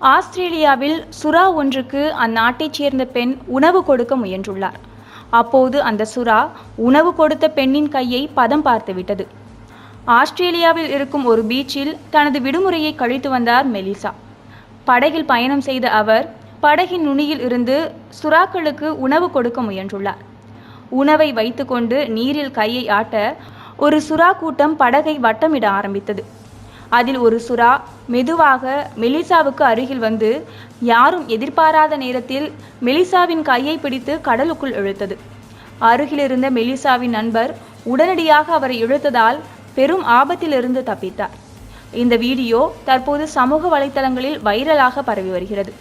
ஆஸ்திரேலியாவில் சுறா ஒன்றுக்கு அந்நாட்டைச் சேர்ந்த பெண் உணவு கொடுக்க முயன்றுள்ளார். அப்போது அந்த சுறா உணவு கொடுத்த பெண்ணின் கையை பதம் பார்த்துவிட்டது. ஆஸ்திரேலியாவில் இருக்கும் ஒரு பீச்சில் தனது விடுமுறையை கழித்து வந்தார் மெலிசா. படகில் பயணம் செய்த அவர் படகின் நுனியில் இருந்து சுறாக்களுக்கு உணவு கொடுக்க முயன்றுள்ளார். உணவை வைத்துக்கொண்டு நீரில் கையை ஆட்ட ஒரு சுறா கூட்டம் படகை வட்டமிட ஆரம்பித்தது. அதில் ஒரு சுறா மெதுவாக மெலிசாவுக்கு அருகில் வந்து யாரும் எதிர்பாராத நேரத்தில் மெலிசாவின் கையை பிடித்து கடலுக்குள் இழுத்தது. அருகிலிருந்த மெலிசாவின் நண்பர் உடனடியாக அவரை இழுத்ததால் பெரும் ஆபத்திலிருந்து தப்பித்தார். இந்த வீடியோ தற்போது சமூக வலைத்தளங்களில் வைரலாக பரவி வருகிறது.